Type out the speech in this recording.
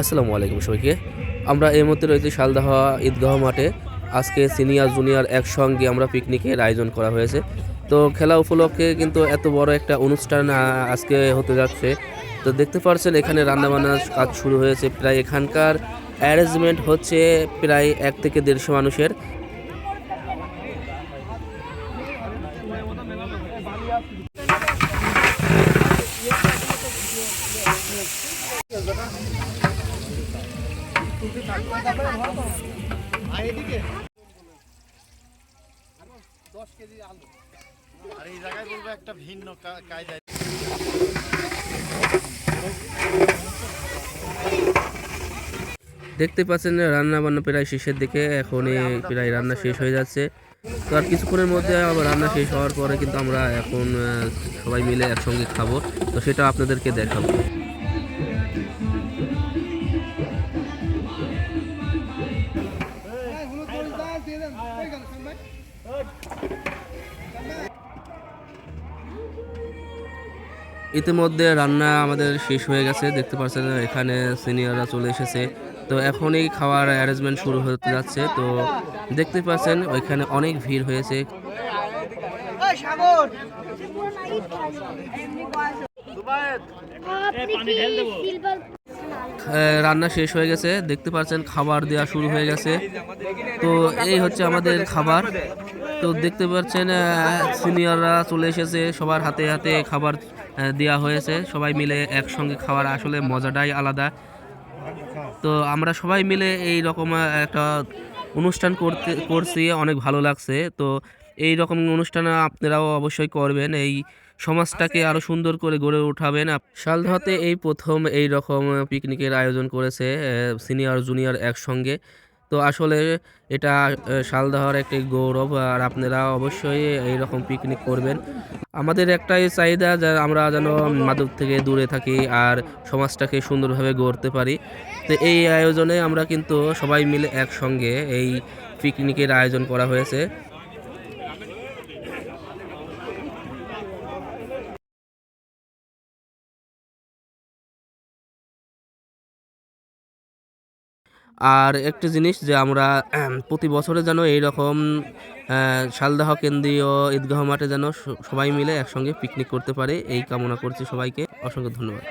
আসসালামু আলাইকুম সবাইকে। আমরা এই মুহূর্তে রয়েছে শালদাহ ঈদগাহ মাঠে। আজকে সিনিয়র, জুনিয়র একসঙ্গে আমরা পিকনিকের আয়োজন করা হয়েছে। তো খেলা উপলক্ষে কিন্তু এত বড় একটা অনুষ্ঠান আজকে হতে যাচ্ছে। তো দেখতে পাচ্ছেন এখানে রান্নাবান্নার কাজ শুরু হয়েছে। প্রায় এখানকার অ্যারেঞ্জমেন্ট হচ্ছে প্রায় এক থেকে দেড়শো মানুষের। আর এই জায়গায় বলব একটা ভিন্ন কায়দায় দেখতে পাচ্ছেন রান্না বান্না প্রায় শেষের দিকে, এখনই প্রায় রান্না শেষ হয়ে যাচ্ছে। তো আর কিছুক্ষণের মধ্যে আবার রান্না শেষ হওয়ার পরে কিন্তু আমরা এখন সবাই মিলে একসঙ্গে খাব। তো সেটা আপনাদেরকে দেখাবো। ইতিমধ্যে রান্না আমাদের শেষ হয়ে গেছে। দেখতে পাচ্ছেন, এখানে সিনিয়ররা চলে এসেছে। তো এখনই খাওয়ার অ্যারেঞ্জমেন্ট শুরু হতে যাচ্ছে। তো দেখতে পাচ্ছেন, ওইখানে অনেক ভিড় হয়েছে। রান্না শেষ হয়ে গেছে। দেখতে পাচ্ছেন, খাবার দেওয়া শুরু হয়ে গেছে। তো এই হচ্ছে আমাদের খাবার। তো দেখতে পাচ্ছেন সিনিয়ররা চলে এসেছে। সবার হাতে হাতে খাবার দেওয়া হয়েছে। সবাই মিলে একসঙ্গে খাওয়ার আসলে মজাটাই আলাদা। তো আমরা সবাই মিলে এই রকম একটা অনুষ্ঠান করতে, করছি। অনেক ভালো লাগছে। তো এই রকম অনুষ্ঠান আপনারাও অবশ্যই করবেন। এই সমাজটাকে আরও সুন্দর করে গড়ে উঠাবেন। শালদহতে এই প্রথম এই রকম পিকনিকের আয়োজন করেছে সিনিয়র জুনিয়র একসঙ্গে। তো আসলে এটা শালদহর একটি গৌরব, আর আপনারা অবশ্যই এইরকম পিকনিক করবেন। আমাদের একটাই চাহিদা যে আমরা যেন মাদক থেকে দূরে থাকি আর সমাজটাকে সুন্দরভাবে গড়তে পারি। তো এই আয়োজনে আমরা কিন্তু সবাই মিলে একসঙ্গে এই পিকনিকের আয়োজন করা হয়েছে। আর একটি জিনিস যে আমরা প্রতি বছরে যেন এইরকম শালদাহ কেন্দ্রীয় ঈদগাহ মাঠে যেন সবাই মিলে একসঙ্গে পিকনিক করতে পারে, এই কামনা করছি সবাইকে। অসংখ্য ধন্যবাদ।